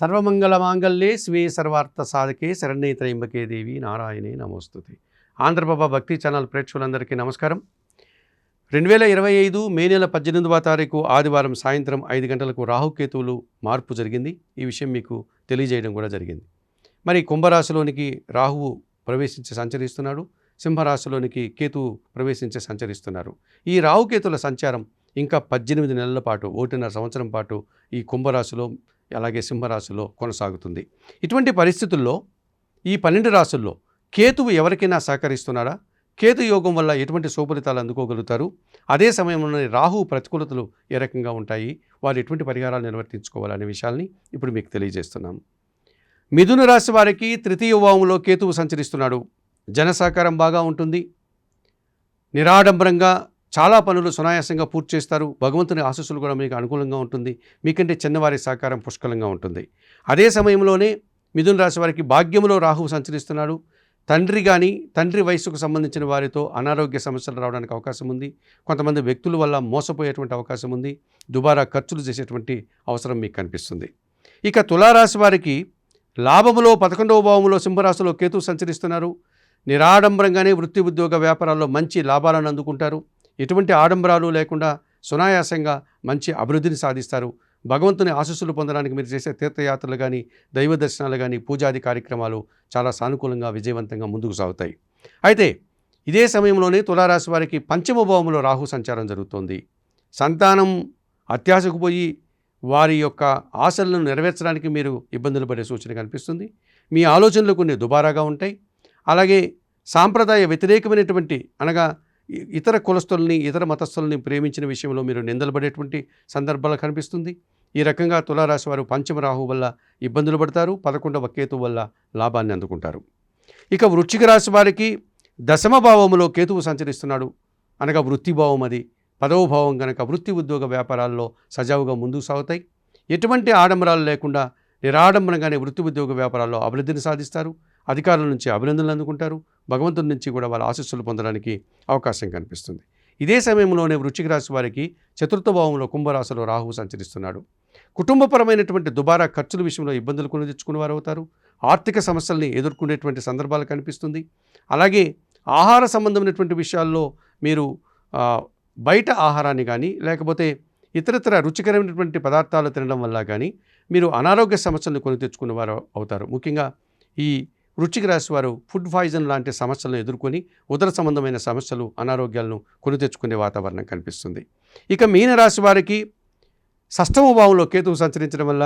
సర్వమంగళ మాంగళ్యే స్వే సర్వార్థ సాధకే శరణ్య త్రయంబకే దేవి నారాయణే నమోస్తుతి. ఆంధ్రప్రభ భక్తి ఛానల్ ప్రేక్షకులందరికీ నమస్కారం. రెండు వేల ఇరవై ఐదు మే నెల పద్దెనిమిదవ తారీఖు ఆదివారం సాయంత్రం ఐదు గంటలకు రాహుకేతువులు మార్పు జరిగింది. ఈ విషయం మీకు తెలియజేయడం కూడా జరిగింది. మరి కుంభరాశిలోనికి రాహువు ప్రవేశించి సంచరిస్తున్నాడు. సింహరాశిలోనికి కేతువు ప్రవేశించి సంచరిస్తున్నారు. ఈ రాహుకేతుల సంచారం ఇంకా పద్దెనిమిది నెలల పాటు ఒకటిన్నర సంవత్సరం పాటు ఈ కుంభరాశిలో అలాగే సింహరాశిలో కొనసాగుతుంది. ఇటువంటి పరిస్థితుల్లో ఈ పన్నెండు రాశుల్లో కేతువు ఎవరికైనా సహకరిస్తున్నాడా? కేతు యోగం వల్ల ఎటువంటి శుభలితాలు అందుకోగలుగుతారు? అదే సమయంలో రాహు ప్రతికూలతలు ఏ రకంగా ఉంటాయి? వారు ఎటువంటి పరిహారాలు నిర్వర్తించుకోవాలనే విషయాల్ని ఇప్పుడు మీకు తెలియజేస్తున్నాం. మిథున రాశి వారికి తృతీయ భావంలో కేతువు సంచరిస్తున్నాడు. జన సహకారం బాగా ఉంటుంది. నిరాడంబరంగా చాలా పనులు సునాయాసంగా పూర్తి చేస్తారు. భగవంతుని ఆశస్సులు కూడా మీకు అనుకూలంగా ఉంటుంది. మీకంటే చిన్నవారి సహకారం పుష్కలంగా ఉంటుంది. అదే సమయంలోనే మిథున రాశి వారికి భాగ్యములో రాహువు సంచరిస్తున్నాడు. తండ్రి కానీ తండ్రి వయసుకు సంబంధించిన వారితో అనారోగ్య సమస్యలు రావడానికి అవకాశం ఉంది. కొంతమంది వ్యక్తుల వల్ల మోసపోయేటువంటి అవకాశం ఉంది. దుబారా ఖర్చులు చేసేటువంటి అవసరం మీకు కనిపిస్తుంది. ఇక తులారాశి వారికి లాభములో పదకొండవ భావములో సింహరాశిలో కేతు సంచరిస్తున్నారు. నిరాడంబరంగానే వృత్తి ఉద్యోగ వ్యాపారాల్లో మంచి లాభాలను అందుకుంటారు. ఎటువంటి ఆడంబరాలు లేకుండా సునాయాసంగా మంచి అభివృద్ధిని సాధిస్తారు. భగవంతుని ఆశస్సులు పొందడానికి మీరు చేసే తీర్థయాత్రలు కానీ దైవ దర్శనాలు కానీ పూజాది కార్యక్రమాలు చాలా సానుకూలంగా విజయవంతంగా ముందుకు సాగుతాయి. అయితే ఇదే సమయంలోనే తులారాశి వారికి పంచమ భావంలో రాహు సంచారం జరుగుతోంది. సంతానం అత్యాశకు పోయి వారి యొక్క ఆశలను నెరవేర్చడానికి మీరు ఇబ్బందులు పడే సూచన కనిపిస్తుంది. మీ ఆలోచనలు కొన్ని దుబారాగా ఉంటాయి. అలాగే సాంప్రదాయ వ్యతిరేకమైనటువంటి అనగా ఇతర కులస్తుల్ని ఇతర మతస్థుల్ని ప్రేమించిన విషయంలో మీరు నిందలపడేటువంటి సందర్భాలు కనిపిస్తుంది. ఈ రకంగా తులారాశి వారు పంచమ రాహు వల్ల ఇబ్బందులు పడతారు. పదకొండవ కేతు వల్ల లాభాన్ని అందుకుంటారు. ఇక వృశ్చిక రాశి వారికి దశమ భావములో కేతువు సంచరిస్తున్నాడు. అనగా వృత్తిభావం అది. పదవ భావం కనుక వృత్తి ఉద్యోగ వ్యాపారాల్లో సజావుగా ముందుకు సాగుతాయి. ఎటువంటి ఆడంబరాలు లేకుండా నిరాడంబరంగానే వృత్తి ఉద్యోగ వ్యాపారాల్లో అభివృద్ధిని సాధిస్తారు. అధికారుల నుంచి అభినందనలు అందుకుంటారు. భగవంతుడి నుంచి కూడా వాళ్ళ ఆశస్సులు పొందడానికి అవకాశం కనిపిస్తుంది. ఇదే సమయంలోనే వృశ్చిక రాశి వారికి చతుర్థ భావంలో కుంభరాశిలో రాహువు సంచరిస్తున్నాడు. కుటుంబపరమైనటువంటి దుబారా ఖర్చుల విషయంలో ఇబ్బందులు కొని తెచ్చుకునే వారు అవుతారు ఆర్థిక సమస్యల్ని ఎదుర్కొనేటువంటి సందర్భాలు కనిపిస్తుంది. అలాగే ఆహార సంబంధమైనటువంటి విషయాల్లో మీరు బయట ఆహారాన్ని కానీ లేకపోతే ఇతరతర రుచికరమైనటువంటి పదార్థాలు తినడం వల్ల కానీ మీరు అనారోగ్య సమస్యలను కొని తెచ్చుకునే వారు అవుతారు. ముఖ్యంగా ఈ వృచ్చిక రాశి వారు ఫుడ్ పాయిజన్ లాంటి సమస్యలను ఎదుర్కొని ఉదర సంబంధమైన సమస్యలు అనారోగ్యాలను కొని తెచ్చుకునే వాతావరణం కనిపిస్తుంది. ఇక మీనరాశి వారికి షష్టమ భావంలో కేతువు సంచరించడం వల్ల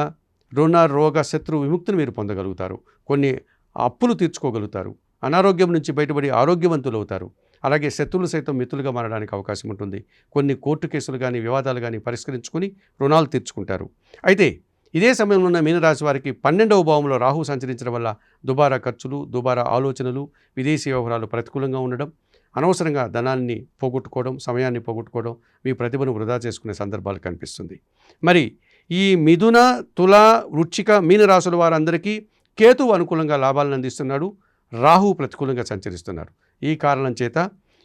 రుణ రోగ శత్రు విముక్తిని మీరు పొందగలుగుతారు. కొన్ని అప్పులు తీర్చుకోగలుగుతారు. అనారోగ్యం నుంచి బయటపడి ఆరోగ్యవంతులు అవుతారు. అలాగే శత్రువులు సైతం మిత్రులుగా మారడానికి అవకాశం ఉంటుంది. కొన్ని కోర్టు కేసులు కానీ వివాదాలు కానీ పరిష్కరించుకొని రుణాలు తీర్చుకుంటారు. అయితే ఇదే సమయంలో ఉన్న మీనరాశి వారికి పన్నెండవ భావంలో రాహు సంచరించడం వల్ల దుబారా ఖర్చులు దుబారా ఆలోచనలు విదేశీ వ్యవహారాలు ప్రతికూలంగా ఉండడం అనవసరంగా ధనాన్ని పోగొట్టుకోవడం సమయాన్ని పోగొట్టుకోవడం మీ ప్రతిభను వృధా చేసుకునే సందర్భాలు కనిపిస్తుంది. మరి ఈ మిథున తుల వృచ్చిక మీనరాశుల వారందరికీ కేతువు అనుకూలంగా లాభాలను అందిస్తున్నాడు రాహు ప్రతికూలంగా సంచరిస్తున్నారు. ఈ కారణం చేత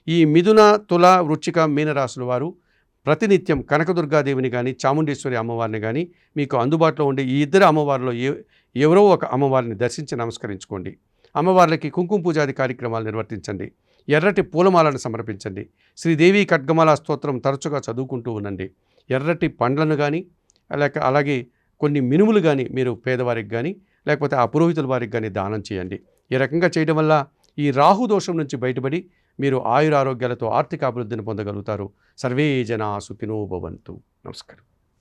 ఈ మిథున తుల వృచ్చిక మీనరాశుల వారు ప్రతినిత్యం కనకదుర్గాదేవిని కానీ చాముండేశ్వరి అమ్మవారిని కానీ మీకు అందుబాటులో ఉండే ఈ ఇద్దరు అమ్మవారిలో ఏ ఎవరో ఒక అమ్మవారిని దర్శించి నమస్కరించుకోండి. అమ్మవార్లకి కుంకుమ పూజాది కార్యక్రమాలు నిర్వర్తించండి. ఎర్రటి పూలమాలను సమర్పించండి. శ్రీదేవి ఖడ్గమాల స్తోత్రం తరచుగా చదువుకుంటూ ఉండండి. ఎర్రటి పండ్లను కానీ లేక అలాగే కొన్ని మినుములు కానీ మీరు పేదవారికి కానీ లేకపోతే ఆ పురోహితుల వారికి కానీ దానం చేయండి. ఈ రకంగా చేయడం వల్ల ఈ రాహు దోషం నుంచి బయటపడి మీరు ఆయురారోగ్యాలతో ఆర్థిక అభివృద్ధిని పొందగలుగుతారు. సర్వే జనా సుఖినో భవంతు. నమస్కారం.